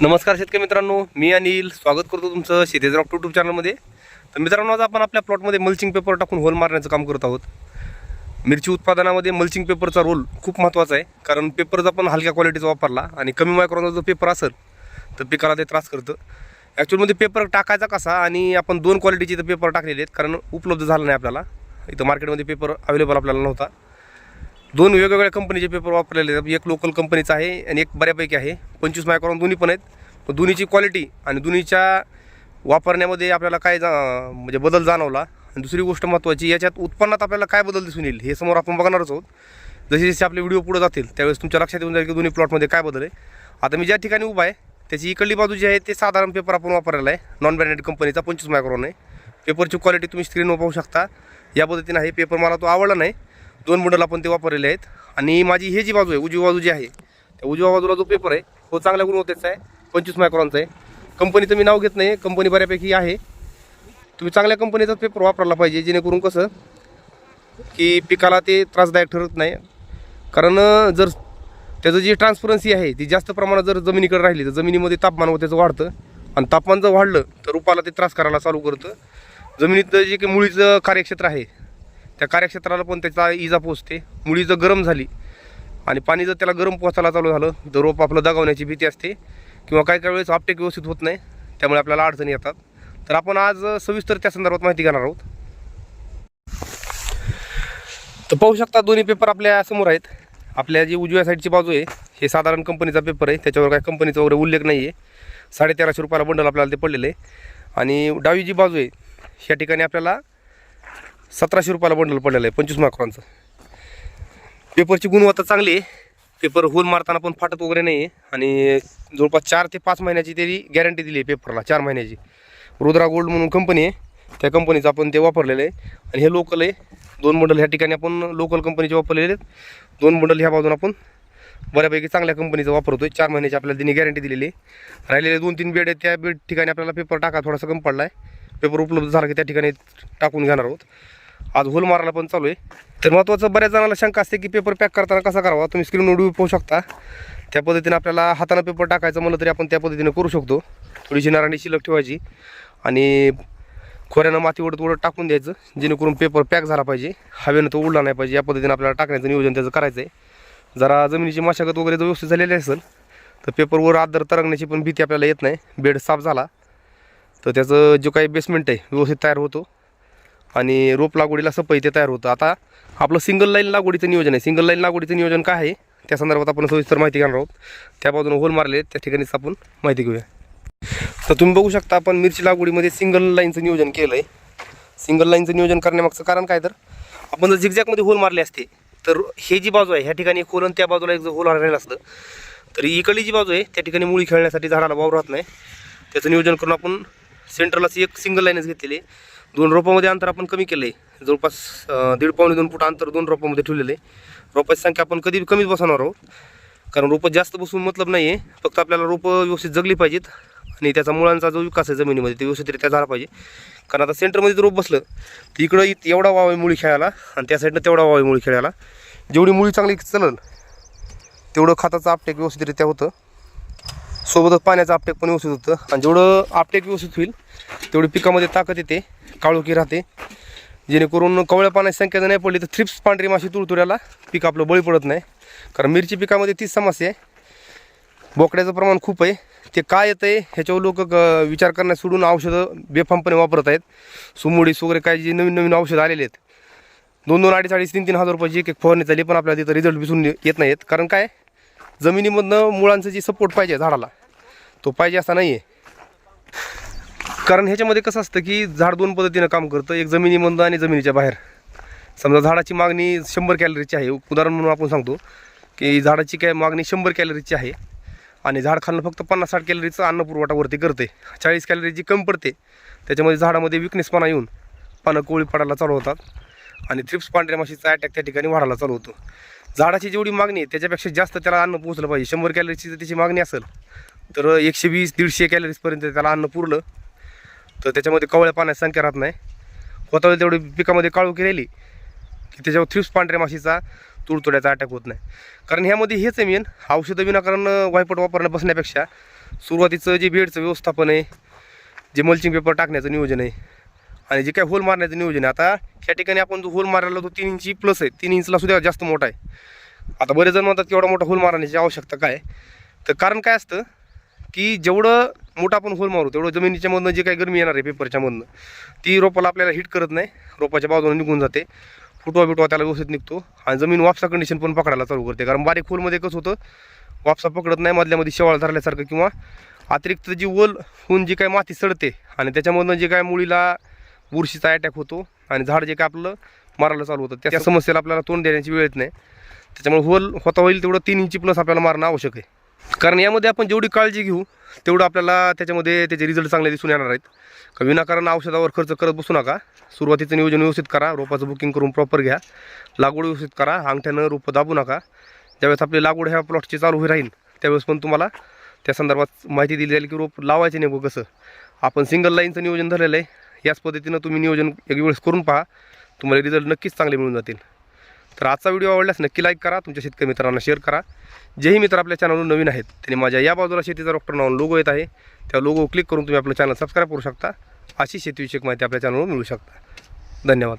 नमस्कार शेतकरी मित्रांनो मी अनिल. स्वागत करतो तुमचं शेतीचं रॉक यूट्यूब चॅनलमध्ये तर मित्रांनो आज आपण आपल्या प्लॉटमध्ये मल्चिंग पेपर टाकून होल मारण्याचं काम करत आहोत. मिरची उत्पादनामध्ये मल्चिंग पेपरचा रोल खूप महत्त्वाचा आहे कारण पेपर जर आपण हलक्या क्वालिटीचा वापरला आणि कमी मायक्रॉनचा जो पेपर असेल तर पिकाला ते त्रास करतं. ॲक्च्युअलमध्ये पेपर टाकायचा कसा आणि आपण दोन क्वालिटीचे इथं पेपर टाकलेले आहेत कारण उपलब्ध झालं नाही आपल्याला. इथं मार्केटमध्ये पेपर अवेलेबल आपल्याला नव्हता. दोन वेगवेगळ्या कंपनीचे पेपर वापरलेले आहेत. एक लोकल कंपनीचा आहे आणि एक बऱ्यापैकी आहे. पंचवीस मायक्रॉन दोन्ही पण आहेत. पण दोन्हीची क्वालिटी आणि दोन्हीच्या वापरण्यामध्ये आपल्याला काय जा म्हणजे बदल जाणवला. आणि दुसरी गोष्ट महत्त्वाची याच्यात उत्पन्नात आपल्याला काय बदल दिसून येईल हे समोर आपण बघणारच आहोत. जसे जसे आपले व्हिडिओ पुढे जातील त्यावेळेस तुमच्या लक्षात येऊन जाईल की दोन्ही प्लॉटमध्ये काय बदल आहे. आता मी ज्या ठिकाणी उभा आहे त्याची इकडली बाजू जी आहे ते साधारण पेपर आपण वापरलेला आहे. नॉन ब्रँडेड कंपनीचा पंचवीस मायक्रॉन आहे. पेपरची क्वालिटी तुम्ही स्क्रीनवर पाहू शकता. या पद्धतीने आहे पेपर मला तो आवडला नाही. दोन बंडल आपण ते वापरलेले आहेत. आणि माझी हे जी बाजू आहे उजवी बाजू जी आहे त्या उजव्या बाजूला जो पेपर आहे तो चांगल्या गुणवत्तेचा आहे पंचवीस मायक्रॉनचा आहे. कंपनीचं मी नाव घेत नाही कंपनी बऱ्यापैकी आहे. तुम्ही चांगल्या कंपनीचा पेपर वापरायला पाहिजे जेणेकरून कसं की पिकाला ते त्रासदायक ठरत नाही. कारण जर त्याचं जी ट्रान्सपरन्सी आहे ती जास्त प्रमाणात जर जमिनीकडे राहिली तर जमिनीमध्ये तापमान त्याचं वाढतं. आणि तापमान जर वाढलं तर रुपाला ते त्रास करायला चालू करतं. जमिनीत जे काही मुळीचं कार्यक्षेत्र आहे त्या कार्यक्षेत्राला पण त्याचा इजा पोचते मुळी जर गरम झाली आणि पाणी जर त्याला गरम पोचायला चालू झालं तर रोप आपलं दगावण्याची भीती असते किंवा काही काही वेळेस आपटेक व्यवस्थित होत नाही त्यामुळे आपल्याला अडचणी येतात. तर आपण आज सविस्तर त्या संदर्भात माहिती घेणार आहोत. तर पाहू शकता दोन्ही पेपर आपल्यासमोर आहेत. आपल्या जी उजव्या साईडची बाजू आहे हे साधारण कंपनीचा पेपर आहे. त्याच्यावर काही कंपनीचा वगैरे उल्लेख नाही आहे. साडेतेराशे रुपयाला बंडल आपल्याला ते पडलेलं आहे. आणि डावी जी बाजू आहे ह्या ठिकाणी आपल्याला सतराशे रुपयाला बंडल पडलेलं आहे पंचवीस माकरांचं पेपरची गुणवत्ता चांगली आहे. पेपर होल मारताना पण फाटत वगैरे नाही आहे आणि जवळपास चार ते पाच महिन्याची तरी गॅरंटी दिली आहे पेपरला चार महिन्याची. रुद्रा गोल्ड म्हणून कंपनी आहे. त्या कंपनीचं आपण ते वापरलेलं आहे. आणि हे लोकल आहे. दोन बंडल ह्या ठिकाणी आपण लोकल कंपनीचे वापरलेले आहेत. दोन बंडल ह्या बाजून आपण बऱ्यापैकी चांगल्या कंपनीचा वापरतो आहे चार महिन्याची आपल्याला त्यांनी गॅरंटी दिलेली आहे. राहिलेले दोन तीन बेड आहेत त्या बेड ठिकाणी आपल्याला पेपर टाका थोडासा कमी पडला आहे पेपर उपलब्ध झाला की त्या ठिकाणी टाकून घेणार आहोत. आज होल मारायला पण चालू आहे. तर महत्त्वाचं बऱ्याच जणांना शंका असते की पेपर पॅक करताना कसा करावा? तुम्ही स्क्रीन उडवी पाहू शकता. त्या पद्धतीने आपल्याला हाताने पेपर टाकायचं म्हणलं तरी आपण त्या पद्धतीने करू शकतो. थोडीशी नारायणी शिल्लक ठेवायची आणि खोऱ्यानं माती ओढत ओढत टाकून द्यायचं जेणेकरून पेपर पॅक झाला पाहिजे. हवेनं तो उडला नाही पाहिजे. या पद्धतीने आपल्याला टाकण्याचं नियोजन त्याचं करायचं आहे जरा जमिनीची मशागत वगैरे जर व्यवस्थित झालेली असेल तर पेपरवर आदर तरंगण्याची पण भीती आपल्याला येत नाही. बेड साफ झाला. तर त्याचं जो काही बेसमेंट आहे व्यवस्थित तयार होतो. आणि रोप लागवडीला सपई ते तयार होतं. आता आपलं सिंगल लाईन लागवडीचं नियोजन आहे. सिंगल लाईन लागवडीचं नियोजन काय आहे? त्या संदर्भात आपण सविस्तर माहिती घेणार आहोत. त्या बाजूने होल मारले त्या ठिकाणीच आपण माहिती घेऊया. तर तुम्ही बघू शकता आपण मिरची लागवडीमध्ये सिंगल लाईनचं नियोजन केलं आहे सिंगल लाईनचं नियोजन करण्यामागचं कारण काय तर? आपण जर झिगझॅगमध्ये होल मारले असते तर हे जी बाजू आहे ह्या ठिकाणी एक होल आणि त्या बाजूला एक जर होल राहिलं असतं तर इकडली जी बाजू आहे त्या ठिकाणी मुळी खेळण्यासाठी झाडाला वाव राहत नाही. त्याचं नियोजन करून आपण सेंटरलाच एक सिंगल लाईनच घेतलेली आहे. दोन रोपामध्ये अंतर आपण कमी केलं आहे जवळपास दीड पावणे दोन फूट अंतर दोन रोपामध्ये ठेवलेलं आहे. रोपाची संख्या आपण कधी कमीच बसवणार आहोत. कारण रोपं जास्त बसून मतलब नाही आहे फक्त आपल्याला रोपं व्यवस्थित जगली पाहिजेत. आणि त्याचा मुळांचा जो विकास आहे जमिनीमध्ये ते व्यवस्थितरित्या झाला पाहिजे. कारण आता सेंटरमध्ये जर रोप बसलं तर इकडं इत- एवढा वाव आहे मुळी खेळायला आणि त्या साईडनं तेवढा वाव आहे मुळी खेळायला. जेवढी मुळी चांगली चलल तेवढं खताचं आपटेक व्यवस्थितरित्या होतं. सोबतच पाण्याचं आपटेक पण व्यवस्थित होतं. आणि जेवढं आपटेक व्यवस्थित होईल तेवढी पिकामध्ये ताकद येते काळोखी राहते. जेणेकरून कवळ्या पाण्याची संख्या जर नाही पडली तर थ्रिप्स पांढरी माशी तुडतुड्याला पीक आपलं बळी पडत नाही. कारण मिरची पिकामध्ये तीच समस्या आहे. बोकड्याचं प्रमाण खूप आहे. ते काय येतं आहे ह्याच्यावर लोक विचार करण्यास सोडून औषधं बेफामपणे वापरत आहेत. सुमुडीस वगैरे काय जे नवीन नवीन औषधं आलेले आहेत. दोन दोन अडीच अडीच तीन तीन हजार रुपयाची एक एक फवारणी झाली पण आपल्याला तिथं रिझल्ट दिसून येत नाहीत. कारण काय? जमिनीमधनं मुळांचं जी सपोर्ट पाहिजे झाडाला तो पाहिजे असा नाही आहे कारण ह्याच्यामध्ये कसं असतं की झाड दोन पद्धतीनं काम करतं एक जमिनीमधनं आणि जमिनीच्या बाहेर. समजा झाडाची मागणी शंभर कॅलरीची आहे. उदाहरण म्हणून आपण सांगतो की झाडाची काय मागणी शंभर कॅलरीची आहे आणि झाड खाणं फक्त पन्नास साठ कॅलरीचं अन्न पुरवठावरती करते. चाळीस कॅलरी जी कमी पडते त्याच्यामध्ये झाडामध्ये विकनेसपणा येऊन पानं कोळी पडायला चालू होतात आणि थ्रिप्स पांढऱ्या माशीचा अटॅक त्या ठिकाणी वाढायला चालू होतो. झाडाची जेवढी मागणी आहे त्याच्यापेक्षा जास्त त्याला अन्न पोहोचलं पाहिजे. शंभर कॅलरीची जर त्याची मागणी असेल तर एकशे वीस दीडशे कॅलरीजपर्यंत त्याला अन्न पुरलं तर त्याच्यामध्ये कवळ्या पाण्याची संख्या राहत नाही. होता तेवढी पिकामध्ये काळोखी राहिली की त्याच्यावर थ्रिप्स पांढऱ्या माशीचा तुडतुड्याचा अटॅक होत नाही. कारण ह्यामध्ये हेच आहे मेन औषधं विनाकारण वायपट वापरणं बसण्यापेक्षा सुरुवातीचं जे बेडचं व्यवस्थापन आहे जे मल्चिंग पेपर टाकण्याचं नियोजन आहे आणि जे काय होल मारण्याचं नियोजन आहे आता ह्या ठिकाणी आपण जो होल मारायला तो तीन इंची प्लस आहे. तीन इंचला सुद्धा जास्त मोठा आहे. आता बरेच जण म्हणतात की एवढा मोठा होल मारण्याची आवश्यकता काय तर कारण काय असतं की जेवढं मोठा आपण होल मारू तेवढं जमिनीच्यामधनं जे काही गरमी येणार आहे पेपरच्यामधनं ती रोपाला आपल्याला हिट करत नाही. रोपाच्या बाजूने निघून जाते. फुटवा बिटवा त्याला व्यवस्थित निघतो. आणि जमीन वापसा कंडिशन पण पकडायला चालू करते. कारण बारीक होलमध्ये कसं होतं वापसा पकडत नाही मधल्यामध्ये शेवाळ धरल्यासारखं किंवा अतिरिक्त जी ओल होऊन जी काही माती सडते आणि त्याच्यामधनं जे काय मुळीला बुरशीचा अटॅक होतो आणि झाड जे काय आपलं मारायला चालू होतं त्या समस्येला आपल्याला तोंड देण्याची वेळ येत नाही. त्याच्यामुळे होल होता होईल तेवढं तीन इंची प्लस आपल्याला मारणं आवश्यक आहे. कारण यामध्ये आपण जेवढी काळजी घेऊ तेवढं आपल्याला त्याच्यामध्ये त्याचे रिझल्ट चांगले दिसून येणार आहेत. का विनाकारण औषधावर खर्च करत बसू नका. सुरुवातीचं नियोजन व्यवस्थित करा रोपाचं बुकिंग करून प्रॉपर घ्या. लागवड व्यवस्थित करा अंगठ्यानं रोपं दाबू नका. ज्यावेळेस आपली लागवड ह्या प्लॉटची चालू होई राहील त्यावेळेस पण तुम्हाला त्या संदर्भात माहिती दिली जाईल की रोप लावायचे नेमकं कसं. आपण सिंगल लाईनचं नियोजन धरलेलं आहे. याच पद्धतीनं तुम्ही नियोजन एक वेळेस करून पहा. तुम्हाला रिझल्ट नक्कीच चांगले मिळून जातील. तर आजचा व्हिडिओ आवडल्यास नक्की लाईक करा तुमच्या शेतकरी मित्रांना शेअर करा. जेही मित्र आपल्या चॅनलवर नवीन आहेत त्यांनी माझ्या या बाजूला शेतीचा डॉक्टर नावून लोगो येत आहे. त्या लोगो क्लिक करून तुम्ही आपलं चॅनल सबस्क्राईब करू शकता. अशी शेतीविषयक माहिती आपल्या चॅनलवर मिळू शकता. धन्यवाद.